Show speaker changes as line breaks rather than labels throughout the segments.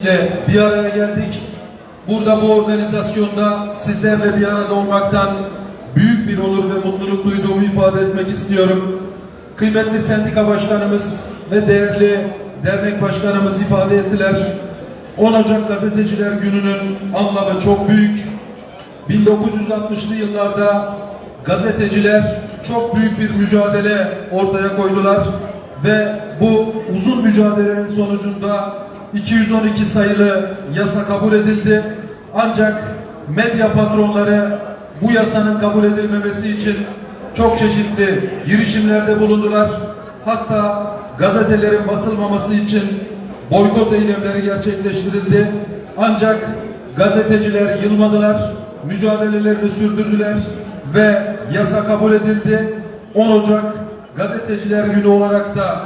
ile bir araya geldik. Burada bu organizasyonda sizlerle bir arada olmaktan büyük bir onur ve mutluluk duyduğumu ifade etmek istiyorum. Kıymetli sendika başkanımız ve değerli dernek başkanımız ifade ettiler. 10 Ocak Gazeteciler Günü'nün anlamı çok büyük. 1960'lı yıllarda gazeteciler çok büyük bir mücadele ortaya koydular ve bu uzun mücadelenin sonucunda 212 sayılı yasa kabul edildi. Ancak medya patronları bu yasanın kabul edilmemesi için çok çeşitli girişimlerde bulundular. Hatta gazetelerin basılmaması için boykot eylemleri gerçekleştirildi. Ancak gazeteciler yılmadılar, mücadelelerini sürdürdüler ve yasa kabul edildi. 10 Ocak Gazeteciler Günü olarak da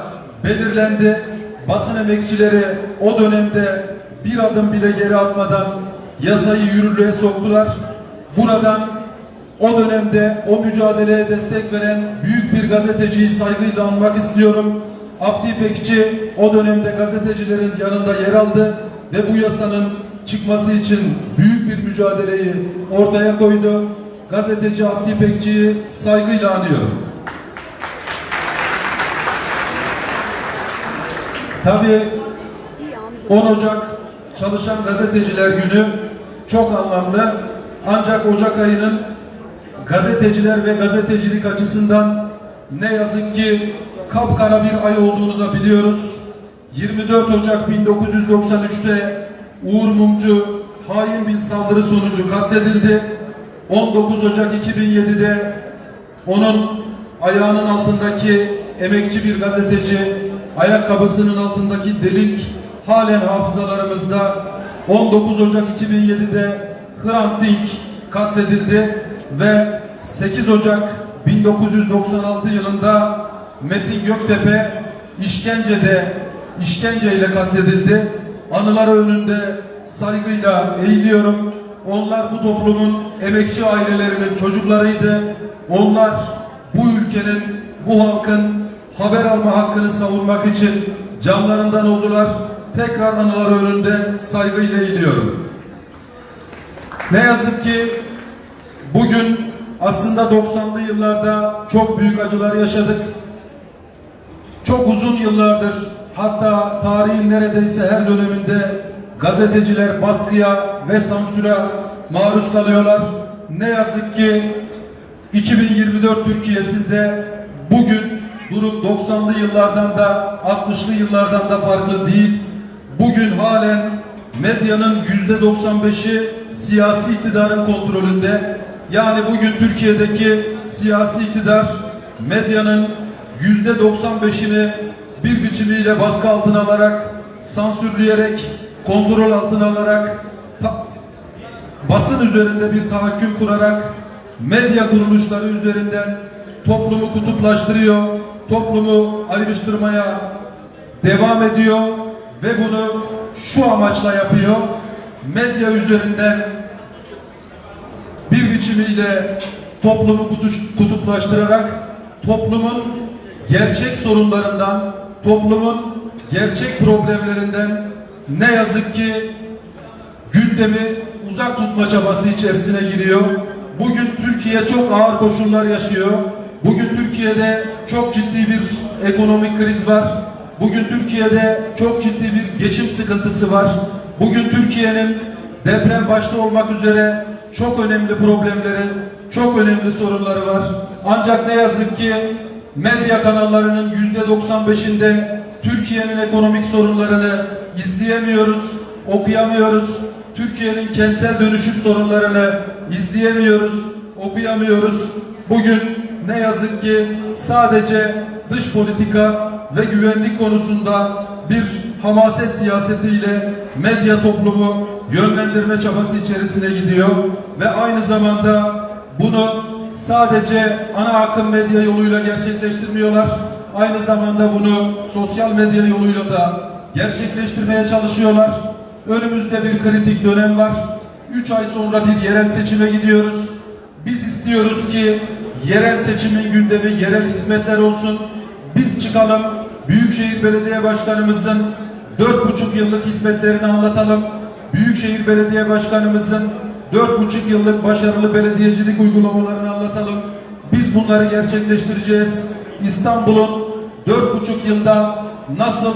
belirlendi. Basın emekçileri o dönemde bir adım bile geri atmadan yasayı yürürlüğe soktular. Buradan o dönemde o mücadeleye destek veren büyük bir gazeteciyi saygıyla anmak istiyorum. Abdi İpekçi o dönemde gazetecilerin yanında yer aldı ve bu yasanın çıkması için büyük bir mücadeleyi ortaya koydu. Gazeteci Abdi İpekçi'yi saygıyla anıyorum. Tabii 10 Ocak Çalışan Gazeteciler Günü çok anlamlı. Ancak Ocak ayının gazeteciler ve gazetecilik açısından ne yazık ki kapkara bir ay olduğunu da biliyoruz. 24 Ocak 1993'te Uğur Mumcu hain bir saldırı sonucu katledildi. 19 Ocak 2007'de onun ayağının altındaki emekçi bir gazeteci ayakkabısının altındaki delik halen hafızalarımızda 19 Ocak 2007'de Hrant Dink katledildi ve 8 Ocak 1996 yılında Metin Göktepe işkencede işkenceyle katledildi. Anıları önünde saygıyla eğiliyorum. Onlar bu toplumun emekçi ailelerinin çocuklarıydı. Onlar bu ülkenin, bu halkın haber alma hakkını savunmak için canlarından oldular. Tekrar anıları önünde saygıyla eğiliyorum. Ne yazık ki bugün aslında 90'lı yıllarda çok büyük acılar yaşadık. Çok uzun yıllardır hatta tarihin neredeyse her döneminde gazeteciler baskıya ve sansüre maruz kalıyorlar. Ne yazık ki 2024 Türkiye'sinde bugün durum 90'lı yıllardan da 60'lı yıllardan da farklı değil. Bugün halen medyanın yüzde 95'i siyasi iktidarın kontrolünde. Yani bugün Türkiye'deki siyasi iktidar medyanın yüzde 95'ini bir biçimiyle baskı altına alarak, sansürleyerek, kontrol altına alarak, basın üzerinde bir tahakküm kurarak, medya kuruluşları üzerinden toplumu kutuplaştırıyor, toplumu ayrıştırmaya devam ediyor ve bunu şu amaçla yapıyor. Medya üzerinden bir biçimiyle toplumu kutuplaştırarak toplumun gerçek sorunlarından, toplumun gerçek problemlerinden ne yazık ki gündemi uzak tutma çabası içerisine giriyor. Bugün Türkiye çok ağır koşullar yaşıyor. Bugün Türkiye'de çok ciddi bir ekonomik kriz var. Bugün Türkiye'de çok ciddi bir geçim sıkıntısı var. Bugün Türkiye'nin deprem başta olmak üzere çok önemli problemleri, çok önemli sorunları var. Ancak ne yazık ki medya kanallarının yüzde 95'inde Türkiye'nin ekonomik sorunlarını izleyemiyoruz, okuyamıyoruz. Türkiye'nin kentsel dönüşüm sorunlarını izleyemiyoruz, okuyamıyoruz. Bugün ne yazık ki sadece dış politika ve güvenlik konusunda bir hamaset siyasetiyle medya toplumu yönlendirme çabası içerisine gidiyor ve aynı zamanda bunu sadece ana akım medya yoluyla gerçekleştirmiyorlar. Aynı zamanda bunu sosyal medya yoluyla da gerçekleştirmeye çalışıyorlar. Önümüzde bir kritik dönem var. 3 ay sonra bir yerel seçime gidiyoruz. Biz istiyoruz ki yerel seçimin gündemi yerel hizmetler olsun. Biz çıkalım Büyükşehir Belediye Başkanımızın dört buçuk yıllık hizmetlerini anlatalım. Büyükşehir Belediye Başkanımızın dört buçuk yıllık başarılı belediyecilik uygulamalarını anlatalım. Biz bunları gerçekleştireceğiz. İstanbul'un dört buçuk yılda nasıl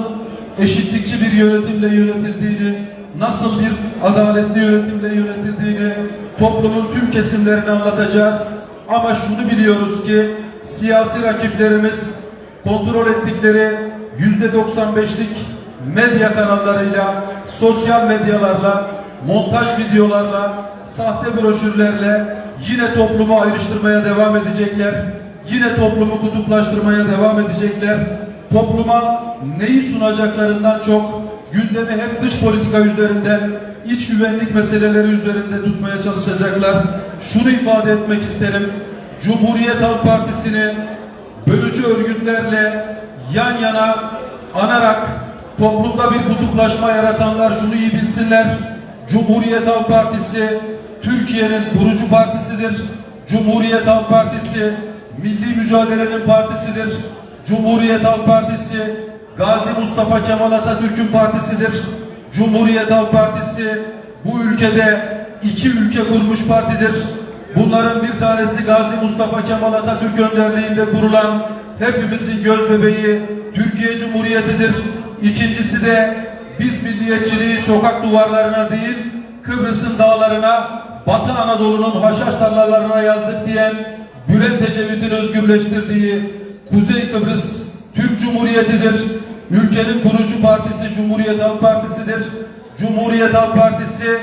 eşitlikçi bir yönetimle yönetildiğini, nasıl bir adaletli yönetimle yönetildiğini toplumun tüm kesimlerini anlatacağız. Ama şunu biliyoruz ki siyasi rakiplerimiz kontrol ettikleri yüzde 95'lik medya kanallarıyla, sosyal medyalarla, montaj videolarla, sahte broşürlerle yine toplumu ayrıştırmaya devam edecekler. Yine toplumu kutuplaştırmaya devam edecekler. Topluma neyi sunacaklarından çok gündemi hep dış politika üzerinden, iç güvenlik meseleleri üzerinde tutmaya çalışacaklar. Şunu ifade etmek isterim. Cumhuriyet Halk Partisi'ni bölücü örgütlerle yan yana anarak toplumda bir kutuplaşma yaratanlar şunu iyi bilsinler. Cumhuriyet Halk Partisi Türkiye'nin kurucu partisidir. Cumhuriyet Halk Partisi milli mücadelenin partisidir. Cumhuriyet Halk Partisi Gazi Mustafa Kemal Atatürk'ün partisidir. Cumhuriyet Halk Partisi bu ülkede iki ülke kurmuş partidir. Bunların bir tanesi Gazi Mustafa Kemal Atatürk önderliğinde kurulan hepimizin göz bebeği Türkiye Cumhuriyeti'dir. İkincisi de biz milliyetçiliği sokak duvarlarına değil Kıbrıs'ın dağlarına Batı Anadolu'nun haşhaş tarlalarına yazdık diyen Bülent Ecevit'in özgürleştirdiği Kuzey Kıbrıs Türk Cumhuriyeti'dir. Ülkenin kurucu partisi Cumhuriyet Halk Partisi'dir. Cumhuriyet Halk Partisi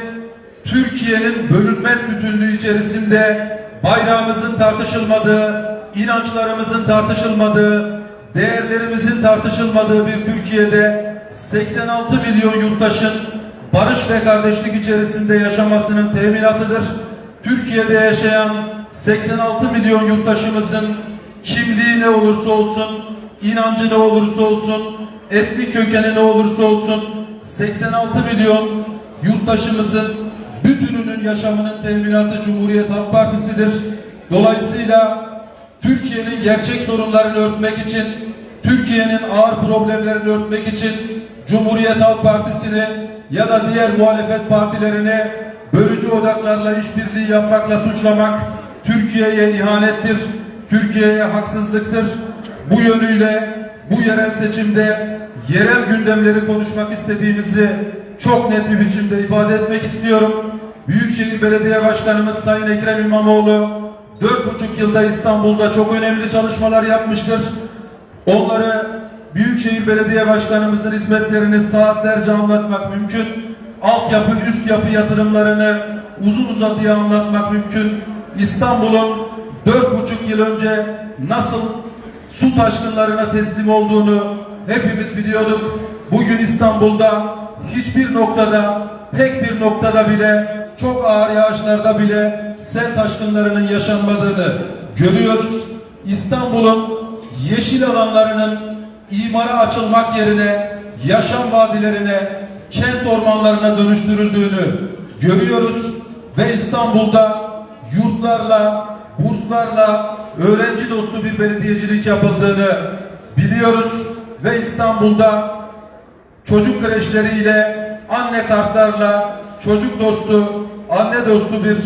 Türkiye'nin bölünmez bütünlüğü içerisinde bayrağımızın tartışılmadığı, inançlarımızın tartışılmadığı, değerlerimizin tartışılmadığı bir Türkiye'de 86 milyon yurttaşın barış ve kardeşlik içerisinde yaşamasının teminatıdır. Türkiye'de yaşayan 86 milyon yurttaşımızın kimliği ne olursa olsun, inancı ne olursa olsun, etnik kökeni ne olursa olsun 86 milyon yurttaşımızın bütününün yaşamının teminatı Cumhuriyet Halk Partisi'dir. Dolayısıyla Türkiye'nin gerçek sorunlarını örtmek için, Türkiye'nin ağır problemlerini örtmek için Cumhuriyet Halk Partisi'ni ya da diğer muhalefet partilerini bölücü odaklarla işbirliği yapmakla suçlamak Türkiye'ye ihanettir, Türkiye'ye haksızlıktır. Bu yönüyle bu yerel seçimde yerel gündemleri konuşmak istediğimizi çok net bir biçimde ifade etmek istiyorum. Büyükşehir Belediye Başkanımız Sayın Ekrem İmamoğlu dört buçuk yılda İstanbul'da çok önemli çalışmalar yapmıştır. Onları Büyükşehir Belediye Başkanımızın hizmetlerini saatlerce anlatmak mümkün. Altyapı, üst yapı yatırımlarını uzun uzadıya anlatmak mümkün. İstanbul'un dört buçuk yıl önce nasıl su taşkınlarına teslim olduğunu hepimiz biliyorduk. Bugün İstanbul'da hiçbir noktada, tek bir noktada bile, çok ağır yağışlarda bile sel taşkınlarının yaşanmadığını görüyoruz. İstanbul'un yeşil alanlarının imara açılmak yerine yaşam vadilerine, kent ormanlarına dönüştürüldüğünü görüyoruz ve İstanbul'da yurtlarla, burslarla öğrenci dostu bir belediyecilik yapıldığını biliyoruz ve İstanbul'da çocuk kreşleriyle, anne kartlarla çocuk dostu, anne dostu bir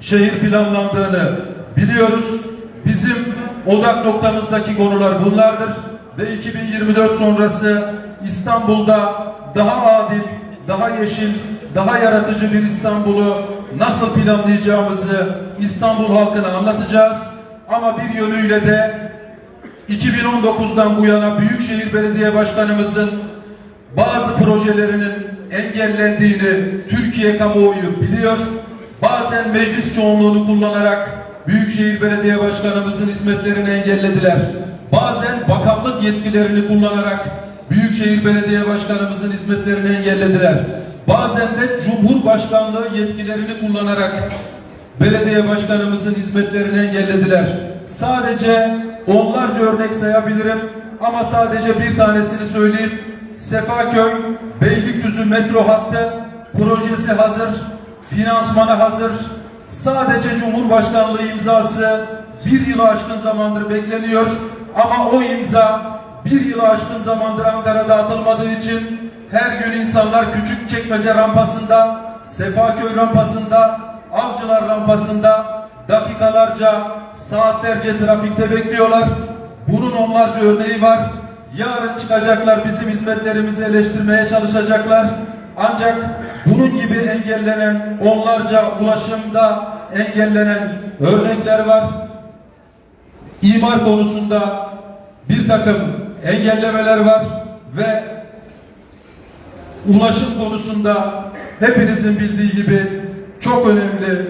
şehir planlandığını biliyoruz. Bizim odak noktamızdaki konular bunlardır ve 2024 sonrası İstanbul'da daha adil, daha yeşil, daha yaratıcı bir İstanbul'u nasıl planlayacağımızı İstanbul halkına anlatacağız. Ama bir yönüyle de 2019'dan bu yana Büyükşehir Belediye Başkanımızın bazı projelerinin engellendiğini Türkiye kamuoyu biliyor. Bazen meclis çoğunluğunu kullanarak Büyükşehir Belediye Başkanımızın hizmetlerini engellediler. Bazen bakanlık yetkilerini kullanarak Büyükşehir Belediye Başkanımızın hizmetlerini engellediler. Bazen de Cumhurbaşkanlığı yetkilerini kullanarak belediye başkanımızın hizmetlerini engellediler. Sadece onlarca örnek sayabilirim ama sadece bir tanesini söyleyeyim. Sefaköy Beylikdüzü metro hattı projesi hazır, finansmanı hazır. Sadece Cumhurbaşkanlığı imzası bir yılı aşkın zamandır bekleniyor ama o imza bir yılı aşkın zamandır Ankara'da atılmadığı için her gün insanlar küçük çekmece rampasında, Sefaköy rampasında, Avcılar rampasında dakikalarca, saatlerce trafikte bekliyorlar. Bunun onlarca örneği var. Yarın çıkacaklar bizim hizmetlerimizi eleştirmeye çalışacaklar. Ancak bunun gibi engellenen onlarca ulaşımda engellenen örnekler var. İmar konusunda bir takım engellemeler var ve ulaşım konusunda hepinizin bildiği gibi çok önemli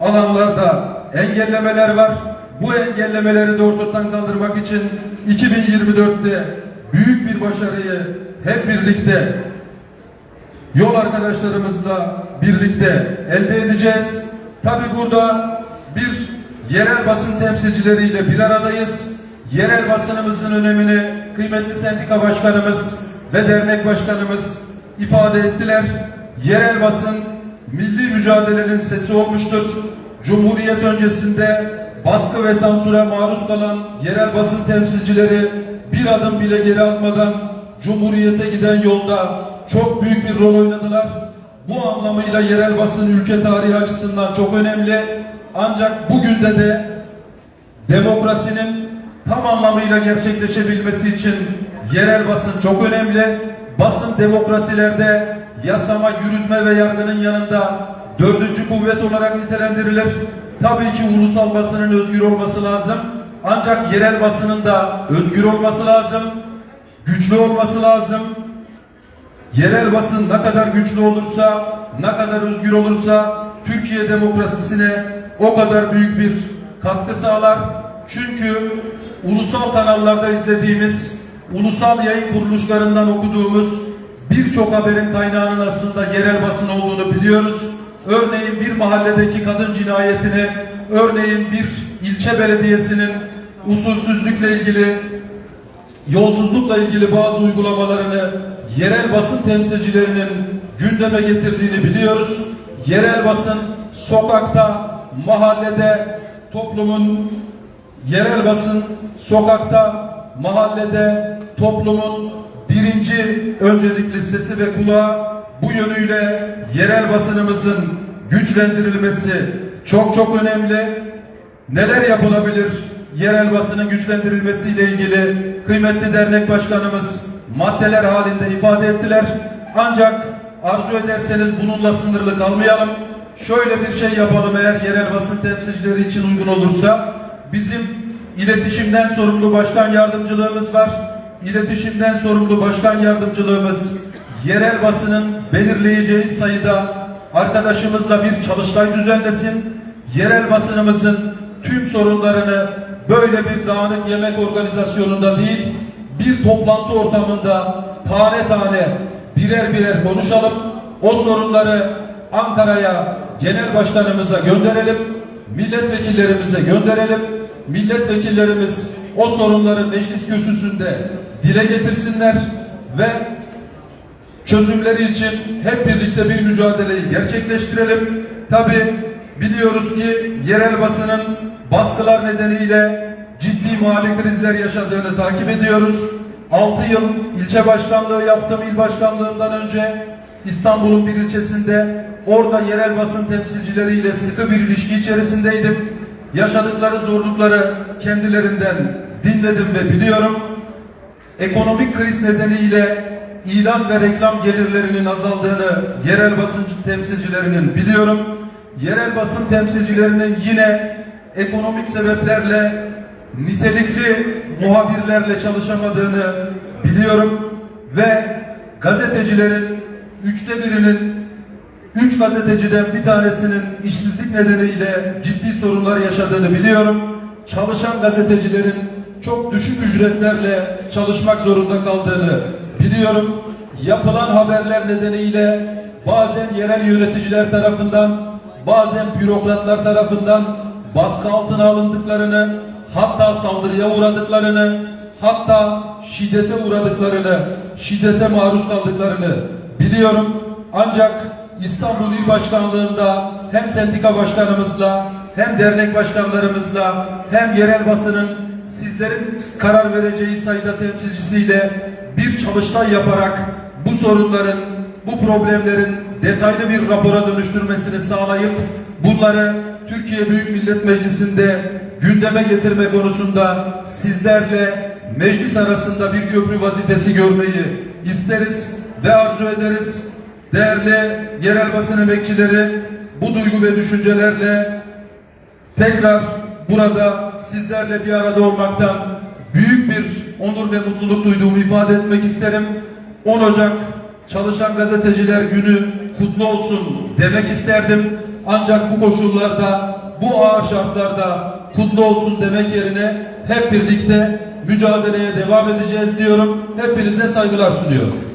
alanlarda engellemeler var. Bu engellemeleri de ortadan kaldırmak için 2024'te büyük bir başarıyı hep birlikte yol arkadaşlarımızla birlikte elde edeceğiz. Tabi burada bir yerel basın temsilcileriyle bir aradayız. Yerel basınımızın önemini kıymetli sendika başkanımız ve dernek başkanımız ifade ettiler. Yerel basın milli mücadelenin sesi olmuştur. Cumhuriyet öncesinde baskı ve sansüre maruz kalan yerel basın temsilcileri bir adım bile geri atmadan Cumhuriyete giden yolda çok büyük bir rol oynadılar. Bu anlamıyla yerel basın ülke tarihi açısından çok önemli. Ancak bugün de de demokrasinin tam anlamıyla gerçekleşebilmesi için yerel basın çok önemli. Basın demokrasilerde yasama, yürütme ve yargının yanında dördüncü kuvvet olarak nitelendirilir. Tabii ki ulusal basının özgür olması lazım. Ancak yerel basının da özgür olması lazım. Güçlü olması lazım. Yerel basın ne kadar güçlü olursa, ne kadar özgür olursa Türkiye demokrasisine o kadar büyük bir katkı sağlar. Çünkü ulusal kanallarda izlediğimiz, ulusal yayın kuruluşlarından okuduğumuz birçok haberin kaynağının aslında yerel basın olduğunu biliyoruz. Örneğin bir mahalledeki kadın cinayetini, örneğin bir ilçe belediyesinin usulsüzlükle ilgili yolsuzlukla ilgili bazı uygulamalarını yerel basın temsilcilerinin gündeme getirdiğini biliyoruz. Yerel basın sokakta, mahallede, toplumun yerel basın sokakta, mahallede, toplumun birinci öncelikli sesi ve kulağı bu yönüyle yerel basınımızın güçlendirilmesi çok çok önemli. Neler yapılabilir yerel basının güçlendirilmesiyle ilgili kıymetli dernek başkanımız maddeler halinde ifade ettiler. Ancak arzu ederseniz bununla sınırlı kalmayalım. Şöyle bir şey yapalım eğer yerel basın temsilcileri için uygun olursa. Bizim iletişimden sorumlu başkan yardımcılığımız var. İletişimden sorumlu başkan yardımcılığımız yerel basının belirleyeceği sayıda arkadaşımızla bir çalıştay düzenlesin. Yerel basınımızın tüm sorunlarını böyle bir dağınık yemek organizasyonunda değil, bir toplantı ortamında tane tane birer birer konuşalım. O sorunları Ankara'ya genel başkanımıza gönderelim, milletvekillerimize gönderelim. Milletvekillerimiz o sorunları meclis kürsüsünde dile getirsinler ve çözümleri için hep birlikte bir mücadeleyi gerçekleştirelim. Tabi biliyoruz ki yerel basının baskılar nedeniyle ciddi mali krizler yaşadığını takip ediyoruz. 6 yıl ilçe başkanlığı yaptım il başkanlığından önce İstanbul'un bir ilçesinde orada yerel basın temsilcileriyle sıkı bir ilişki içerisindeydim. Yaşadıkları zorlukları kendilerinden dinledim ve biliyorum. Ekonomik kriz nedeniyle ilan ve reklam gelirlerinin azaldığını yerel basın temsilcilerinin biliyorum. Yerel basın temsilcilerinin yine ekonomik sebeplerle nitelikli muhabirlerle çalışamadığını biliyorum ve gazetecilerin üçte birinin üç gazeteciden bir tanesinin işsizlik nedeniyle ciddi sorunlar yaşadığını biliyorum. Çalışan gazetecilerin çok düşük ücretlerle çalışmak zorunda kaldığını biliyorum. Yapılan haberler nedeniyle bazen yerel yöneticiler tarafından, bazen bürokratlar tarafından baskı altına alındıklarını, hatta saldırıya uğradıklarını, hatta şiddete uğradıklarını, şiddete maruz kaldıklarını biliyorum. Ancak İstanbul İl Başkanlığı'nda hem sendika başkanımızla, hem dernek başkanlarımızla, hem yerel basının sizlerin karar vereceği sayıda temsilcisiyle bir çalıştay yaparak bu sorunların, bu problemlerin detaylı bir rapora dönüştürmesini sağlayıp bunları Türkiye Büyük Millet Meclisi'nde gündeme getirme konusunda sizlerle meclis arasında bir köprü vazifesi görmeyi isteriz ve arzu ederiz. Değerli yerel basın emekçileri bu duygu ve düşüncelerle tekrar burada sizlerle bir arada olmaktan büyük bir onur ve mutluluk duyduğumu ifade etmek isterim. 10 Ocak Çalışan Gazeteciler Günü kutlu olsun demek isterdim. Ancak bu koşullarda, bu ağır şartlarda kutlu olsun demek yerine hep birlikte mücadeleye devam edeceğiz diyorum. Hepinize saygılar sunuyorum.